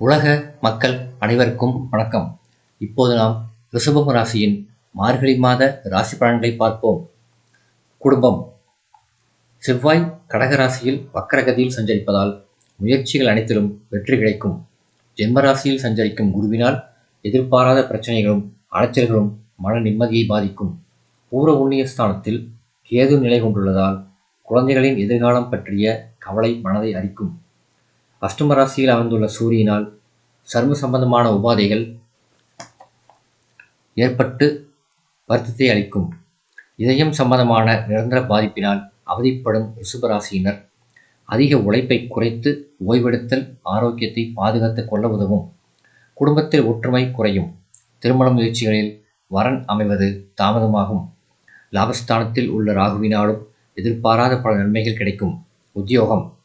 உலக மக்கள் அனைவருக்கும் வணக்கம். இப்போது நாம் ரிஷபம் ராசியின் மார்கழி மாத ராசி பலன்களை பார்ப்போம். குடும்பம். செவ்வாய் கடக ராசியில் வக்கரகதியில் சஞ்சரிப்பதால் முயற்சிகள் அனைத்திலும் வெற்றி கிடைக்கும். ஜென்ம ராசியில் சஞ்சரிக்கும் குருவினால் எதிர்பாராத பிரச்சனைகளும் அலைச்சல்களும் மன நிம்மதியை பாதிக்கும். பூர்வ புண்ணிய ஸ்தானத்தில் கேது நிலை கொண்டுள்ளதால் குழந்தைகளின் எதிர்காலம் பற்றிய கவலை மனதை அரிக்கும். அஷ்டம ராசியில் அமைந்துள்ள சூரியனால் சர்ம சம்பந்தமான உபாதைகள் ஏற்பட்டு வருத்தத்தை அளிக்கும். இதயம் சம்பந்தமான நிரந்தர பாதிப்பினால் அவதிப்படும் ரிஷபராசியினர் அதிக உழைப்பை குறைத்து ஓய்வெடுத்தல் ஆரோக்கியத்தை பாதுகாத்துக் கொள்ள உதவும். குடும்பத்தில் ஒற்றுமை குறையும். திருமண முயற்சிகளில் வரன் அமைவது தாமதமாகும். லாபஸ்தானத்தில் உள்ள ராகுவினாலும் எதிர்பாராத பல நன்மைகள் கிடைக்கும். உத்தியோகம்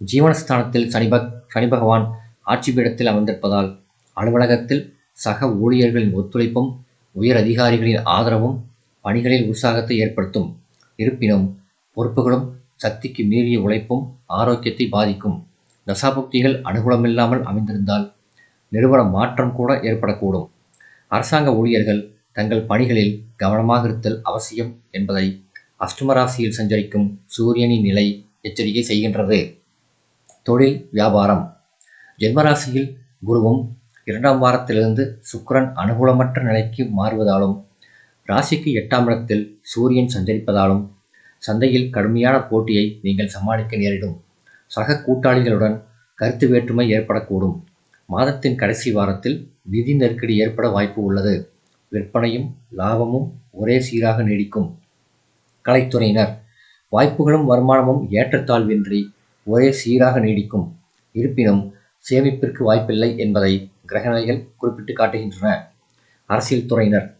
ஜீவனஸ்தானத்தில் சனிபக் சனி பகவான் ஆட்சி பீடத்தில் அமர்ந்திருப்பதால் அலுவலகத்தில் சக ஊழியர்களின் ஒத்துழைப்பும் உயர் அதிகாரிகளின் ஆதரவும் பணிகளில் உற்சாகத்தை ஏற்படுத்தும். இருப்பினும் பொறுப்புகளும் சக்திக்கு மீறிய உழைப்பும் ஆரோக்கியத்தை பாதிக்கும். தசாபுக்திகள் அனுகூலமில்லாமல் அமைந்திருந்தால் நிறுவன மாற்றம் கூட ஏற்படக்கூடும். அரசாங்க ஊழியர்கள் தங்கள் பணிகளில் கவனமாக இருத்தல் அவசியம் என்பதை அஷ்டமராசியில் சஞ்சரிக்கும் சூரியனின் நிலை எச்சரிக்கை செய்கின்றது. தொழில் வியாபாரம். ஜென்மராசியில் குருவும் இரண்டாம் வாரத்திலிருந்து சுக்கரன் அனுகூலமற்ற நிலைக்கு மாறுவதாலும் ராசிக்கு எட்டாம் இடத்தில் சூரியன் சஞ்சரிப்பதாலும் சந்தையில் கடுமையான போட்டியை நீங்கள் சமாளிக்க நேரிடும். சக கூட்டாளிகளுடன் கருத்து வேற்றுமை ஏற்படக்கூடும். மாதத்தின் கடைசி வாரத்தில் நிதி நெருக்கடி ஏற்பட வாய்ப்பு உள்ளது. விற்பனையும் லாபமும் ஒரே சீராக நீடிக்கும். கலைத்துறையினர் வாய்ப்புகளும் வருமானமும் ஏற்றத்தாழ்வின்றி ஒரே சீராக நீடிக்கும். இருப்பினும் சேமிப்பிற்கு வாய்ப்பில்லை என்பதை கிரகநிலைகள் குறிப்பிட்டு காட்டுகின்றன. அரசியல் துறையினர்.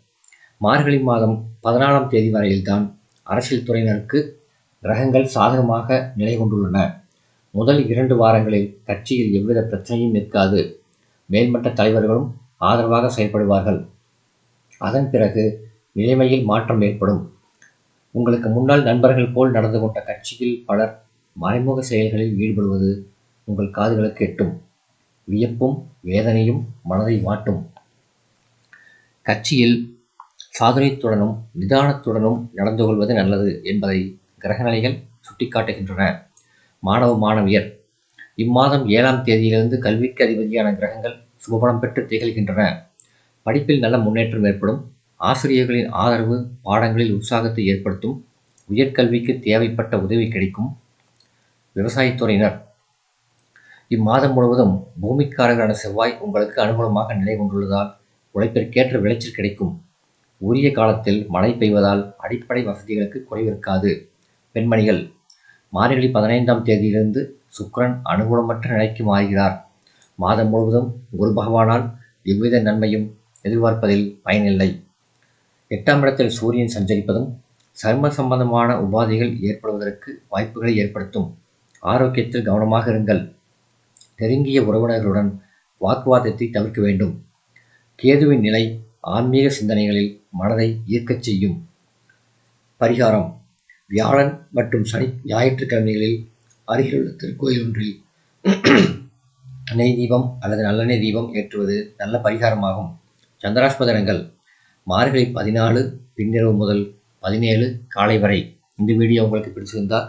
மார்கழி மாதம் பதினாலாம் தேதி வரையில்தான் அரசியல் துறையினருக்கு கிரகங்கள் சாதகமாக நிலை கொண்டுள்ளன. முதல் இரண்டு வாரங்களில் கட்சியில் எவ்வித பிரச்சனையும் இருக்காது மேல்மட்ட தலைவர்களும் ஆதரவாக செயல்படுவார்கள். அதன் பிறகு நிலைமையில் மாற்றம் ஏற்படும். உங்களுக்கு முன்னால் நண்பர்கள் போல் நடந்து கொண்ட கட்சியில் பலர் மறைமுக செயல்களில் ஈடுபடுவது உங்கள் காதுகளுக்கு எட்டும் வியப்பும் வேதனையும் மனதை வாட்டும். கட்சியில் சாதுரியத்துடனும் நிதானத்துடனும் நடந்து கொள்வது நல்லது என்பதை கிரகநிலைகள் சுட்டிக்காட்டுகின்றன. மாணவ மாணவியர் இம்மாதம் ஏழாம் தேதியிலிருந்து கல்விக்கு அதிபதியான கிரகங்கள் சுபபலம் பெற்று திகழ்கின்றன. படிப்பில் நல்ல முன்னேற்றம் ஏற்படும். ஆசிரியர்களின் ஆதரவு பாடங்களில் உற்சாகத்தை ஏற்படுத்தும். உயர்கல்விக்கு தேவைப்பட்ட உதவி கிடைக்கும். விவசாயத்துறையினர். இம்மாதம் முழுவதும் பூமிக்காரர்களான செவ்வாய் உங்களுக்கு அனுகூலமாக நிலை கொண்டுள்ளதால் உழைப்பிற்கேற்ற விளைச்சல் கிடைக்கும். உரிய காலத்தில் மழை பெய்வதால் அடிப்படை வசதிகளுக்கு குறைவிருக்காது. பெண்மணிகள் மார்கழி பதினைந்தாம் தேதியிலிருந்து சுக்கரன் அனுகூலமற்ற நிலைக்கு மாறுகிறார். மாதம் முழுவதும் குரு பகவானால் எவ்வித நன்மையும் எதிர்பார்ப்பதில் பயனில்லை எட்டாம் இடத்தில் சூரியன் சஞ்சரிப்பதும் சர்ம சம்பந்தமான உபாதைகள் ஏற்படுவதற்கு வாய்ப்புகளை ஏற்படுத்தும். ஆரோக்கியத்தில் கவனமாக இருங்கள். நெருங்கிய உறவினர்களுடன் வாக்குவாதத்தை தவிர்க்க வேண்டும். கேதுவின் நிலை ஆன்மீக சிந்தனைகளில் மனதை ஈர்க்கச் செய்யும். பரிகாரம். வியாழன் மற்றும் சனி ஞாயிற்றுக்கிழமைகளில் அருகிலுள்ள திருக்கோயில் ஒன்றில் நெய் தீபம் அல்லது நல்லெண்ணெய் தீபம் ஏற்றுவது நல்ல பரிகாரமாகும். சந்திராஷ்பதனங்கள் மார்கழி பதினாலு பின்னிரவு முதல் பதினேழு காலை வரை. இந்த வீடியோ உங்களுக்கு பிடிச்சிருந்தால்